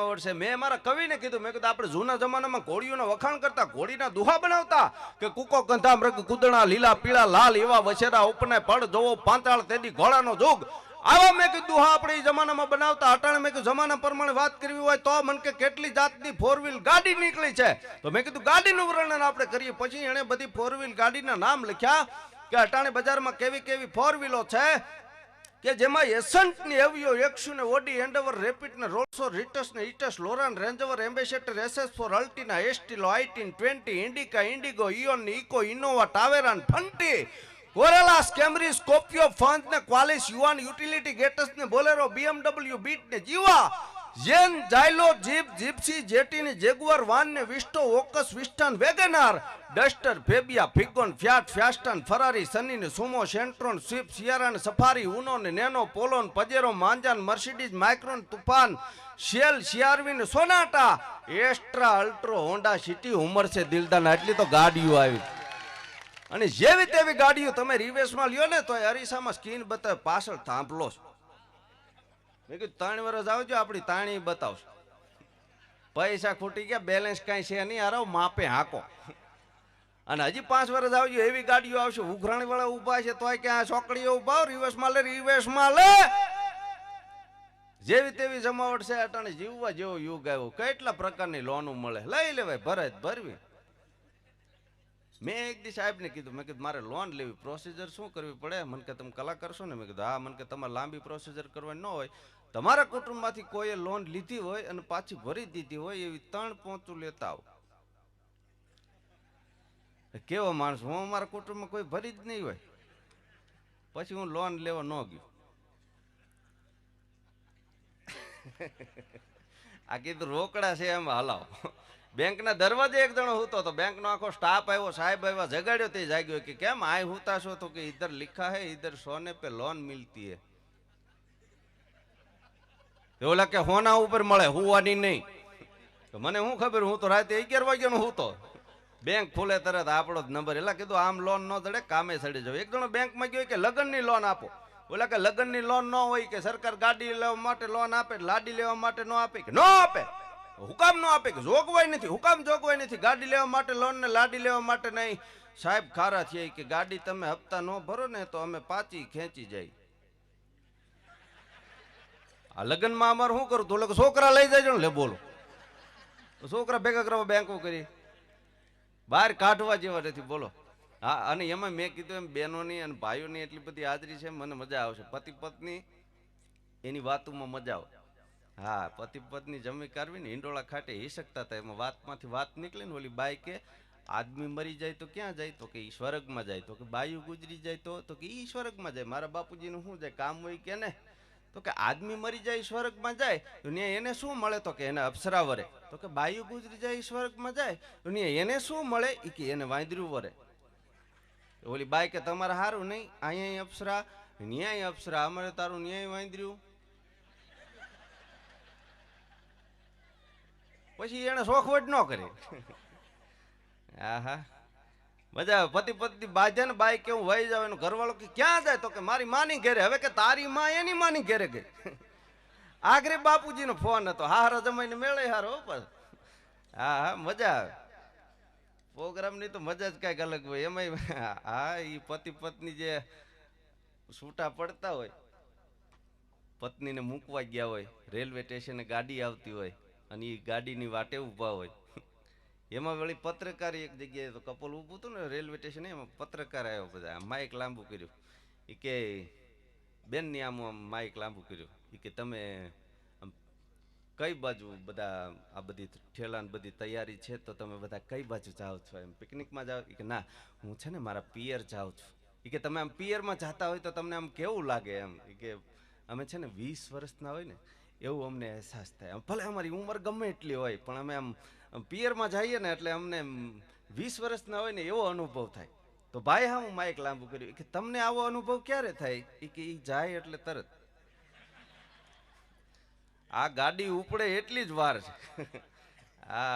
જમાવટ છે મેં મારા કવિને કીધું, મેં કીધું, આપણે જૂના જમાનામાં ઘોડીઓના વખાણ કરતા, ઘોડીના દુહા બનાવતા કે કુકો, કંધા, મૃગ, કુદણા, લીલા, પીળા, લાલ એવા વછેરા ઉપને પડ, જોવો પાંતાળ, તેદી ઘોડાનો જોગ. આવા મેં કીધું, દુહા આપણે જમાનામાં બનાવતા. અટાણે મેં કીધું, જમાના પ્રમાણે વાત કરવી હોય તો મને કે કેટલી જાતની ફોર વ્હીલ ગાડી નીકળી છે? તો મેં કીધું, ગાડીનું વર્ણન આપણે કરીએ. પછી એણે બધી ફોર વ્હીલ ગાડીના નામ લખ્યા કે અટાણે બજારમાં કેવી કેવી ફોર વ્હીલો છે? કે જેમાં એસન્ટની એવિયો એકસુ ને ઓડી એન્ડવર રેપિડ ને રોલ્સો રિટસ ને ઇટસ લોરાન Range Rover ambassador SS four અલ્ટીના Estilo i ten twenty, Indica, Indigo, Eon Eeco, Innova ટાવેરાન ફંટી. કોરેલા સ્કેમરી સ્કોપિયો ફંત ને ક્વાલિસ, યુવાન યુટિલિટી ગેટસ ને બોલેરો, બીએમડબલ્યુ બીટ ને જીવા. જેન જાયલો જીપ જીપસી જેટીની જેગુઆર વાન ને વિસ્ટો ઓકસ વિસ્ટન વેગેનાર. ડસ્ટર ફેબિયા ફિગોન ફ્યાટ ફ્યાસ્ટન, ફરારી સની સુમો, સેન્ટ્રોન સ્વિફ્ટ સિયારા ને સફારી ઉનો ને નેનો, પોલોન, પજેરો, માંજાન, મર્સિડીઝ, માઇક્રોન તુફાન શેલ સિયારવી સોનાટા. એસ્ટ્રા, અલ્ટ્રો, હોન્ડા, સિટી, ઉમર છે દિલદાના એટલી તો ગાડીઓ આવી. અને જેવી તેવી ગાડીઓ તમે રિવેશમાં લ્યો ને તો અરીસામાં સ્કીન બતાવે, પાછળ થાંભલો છે. મેં કીધું, ત્રણ વર્ષ આવજો, આપણી તાણી બતાવશો. પૈસા ખૂટી ગયા, બેલેન્સ કાંઈ છે નહીં, હારો, માપે હાકો. અને હજી પાંચ વર્ષ આવજો, એવી ગાડીઓ આવશે ઉઘરાણી વાળા ઊભા છે, તોય ક્યાં ચોકડીઓ ઊભા રિવર્સમાં લે રિવર્સમાં લે. જેવી તેવી જમાવટ છે, અટાણે જીવવા જેવો યુગ આવ્યો. કેટલા પ્રકારની લોન મળે? લઈ લેવાય, ભરત ભરવી. મેં એક દી સાહેબને કીધું, મેં કીધું, મારે લોન લેવી પ્રોસીજર શું કરવી પડે? મને કે, તમે કલા કરશો ને? મેં કીધું, હા. મને કે, તમારે લાંબી પ્રોસીજર કરવાની ન હોય. તમારા કુટુંબમાંથી કોઈએ લોન લીધી હોય અને પાછી ભરી દીધી હોય એવી ત્રણ પોંચું લેતા આવો. કેવો માણસ? હું અમારા કુટુંબમાં કોઈ ભરી જ નહીં હોય. પછી હું લોન લેવા ન ગયો. આ કીધું, રોકડા છે એમ, હલાવો. બેંકના દરવાજે એક જણો હૂતો. તો બેંકનો આખો સ્ટાફ આવ્યો, સાહેબ આવ્યા, જગાડ્યો તે જાગ્યો કે કેમ? આય હુતા છો તો કે ઇધર લિખા હે ઇધર સોને પે લોન મિલતી હે. ઓલા કે હોના ઉપર મળે, હુવાની નહીં. તો મને શું ખબર? હું તો રાતે અગિયાર વાગ્યાનો હું તો બેંક ખુલે તરત આપણો જ નંબર. એટલે કીધું, આમ લોન ન ચડે કામે ચડી જવું એક જણો બેંકમાં ગયો કે લગ્નની લોન આપો. ઓલા કે લગ્નની લોન ન હોય કે સરકાર ગાડી લેવા માટે લોન આપે, લાડી લેવા માટે ન આપે કે ન આપે? હુકામ ન આપે કે જોગવાઈ નથી, હુકામ જોગવાઈ નથી. ગાડી લેવા માટે લોન ને લાડી લેવા માટે નહીં. સાહેબ ખારા થયા કે ગાડી તમે હપ્તા ન ભરો ને તો અમે પાછી ખેંચી જાય. આ લગ્નમાં અમારે શું કરું તો છોકરા લઈ જાય ને લે બોલો. છોકરા ભેગા કરવા બેંકો કરી. બહાર કાઢવા જેવા નથી, બોલો. હા, અને એમાં મેં કીધું એમ, બહેનોની અને ભાઈઓની એટલી બધી હાજરી છે, મને મજા આવશે. પતિ પત્ની, એની વાતોમાં મજા આવે. હા, પતિ પત્ની જમી કરવી ને હિંડોળા ખાટે હિસકતા હતા. એમાં વાતમાંથી વાત નીકળે ને ઓલી બાઈ કે, આદમી મરી જાય તો ક્યાં જાય? તો કે એ સ્વર્ગમાં જાય. તો કે બાયુ ગુજરી જાય તો તો કે એ સ્વર્ગમાં જાય. મારા બાપુજીનું શું જાય? કામ હોય કે ને? તો કે આદમી મરી જાય સ્વર્ગમાં જાય. તો ન્યા એને શું મળે? તો કે એને અપ્સરા વરે. તો કે બાયુ ગુજરી જાય સ્વર્ગમાં જાય. દુનિયા એને શું મળે? એ કે એને વાંદર્યું વરે. ઓલી બાઈ કે તમારે સારું નહીં? અહીંયા અપ્સરા, ન્યાય અપ્સરા. અમારે તારું ન્યાય વાંદર્યું. પછી એને શોખવટ ન કરે. આહા. મજા પતિ પત્ની બાજે ને બાઈ કેવું વહી જાવ એનો ઘરવાળો કે ક્યાં જાય? તો કે મારી માની ઘેરે. હવે કે તારી માં એની માની ઘેરે ગઈ. આગરે બાપુજીનો ફોન હતો. હારા જમાઈને મેળે હારો હા હા મજા આવે. પ્રોગ્રામની તો મજા જ કાંઈક અલગ હોય. એમાંય હા એ પતિ પત્ની જે છૂટા પડતા હોય, પત્નીને મૂકવા ગયા હોય, રેલવે સ્ટેશને ગાડી આવતી હોય, અને એ ગાડીની વાટે ઊભા હોય. એમાં વળી પત્રકાર એક જગ્યાએ તો કપલ ઊભું હતું ને રેલવે સ્ટેશને, એમાં પત્રકાર આવ્યો બધા. માઇક લાંબુ કર્યું. એ કે બેનની આમ આમ માઇક લાંબુ કર્યું. એ કે, તમે કઈ બાજુ બધા આ બધી ઠેલા બધી તૈયારી છે? તો તમે બધા કઈ બાજુ જાઓ છો? એમ પિકનિકમાં જાઓ? કે, ના, હું છે ને મારા પિયર જાઉં છું. એ કે, તમે આમ પિયરમાં જતા હોય તો તમને આમ કેવું લાગે એમ? કે, અમે છે ને વીસ વર્ષના હોય ને, એવું અમને અહેસાસ થાય. ભલે અમારી ઉંમર ગમે એટલી હોય, પણ અમે આમ પિયરમાં જઈએ ને એટલે અમને વીસ વર્ષના હોય ને એવો અનુભવ થાય. તો ભાઈ હા, હું માઇક લાંબુ કર્યું. કે, તમને આવો અનુભવ ક્યારે થાય? એ કે એ જાય એટલે તરત. આ ગાડી ઉપડે એટલી જ વાર છે. હા.